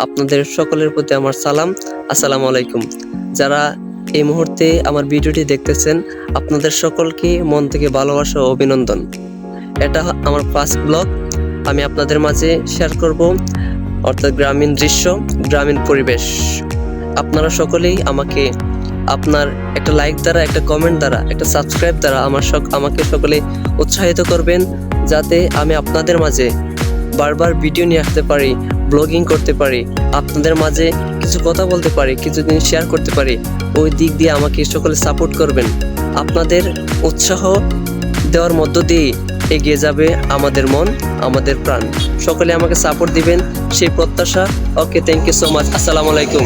আপনাদের সকলের প্রতি আমার সালাম। আসসালামু আলাইকুম। যারা এই মুহূর্তে আমার ভিডিওটি দেখতেছেন, আপনাদের সকলকে মন থেকে ভালোবাসা ও অভিনন্দন। এটা আমার ফার্স্ট ব্লগ আমি আপনাদের মাঝে শেয়ার করব অর্থাৎ গ্রামীণ দৃশ্য, গ্রামীণ পরিবেশ। আপনারা সকলেই আমাকে আপনার একটা লাইক দ্বারা, একটা কমেন্ট দ্বারা, একটা সাবস্ক্রাইব দ্বারা আমার আমাকে সকলে উৎসাহিত করবেন, যাতে আমি আপনাদের মাঝে বারবার ভিডিও নিয়ে আসতে পারি ব্লগিং করতে পারি, আপনাদের মাঝে কিছু কথা বলতে পারি, কিছু জিনিস শেয়ার করতে পারি, ওই দিক দিয়ে আমাকে সকলে সাপোর্ট করবেন। আপনাদের উৎসাহ দেওয়ার মধ্য দিয়ে এগিয়ে যাবে আমাদের মন, আমাদের প্রাণ। সকলে আমাকে সাপোর্ট দিবেন, সেই প্রত্যাশা। Okay thank you so much আসসালামু আলাইকুম।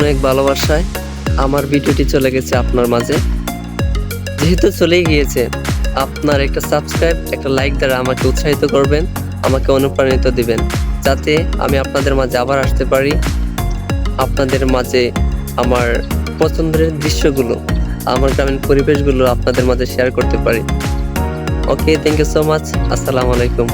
কোনো এক ভালোবাসায় আমার ভিডিওটি চলে গেছে আপনার মাঝে। যেহেতু চলেই গিয়েছে, আপনার একটা সাবস্ক্রাইব একটা লাইক দ্বারা আমাকে উৎসাহিত করবেন, আমাকে অনুপ্রাণিত দিবেন, যাতে আমি আপনাদের মাঝে আবার আসতে পারি, আপনাদের মাঝে আমার পছন্দের দৃশ্যগুলো, আমার গ্রামীণ পরিবেশগুলো আপনাদের মাঝে শেয়ার করতে পারি। Okay thank you so much আসসালামু আলাইকুম।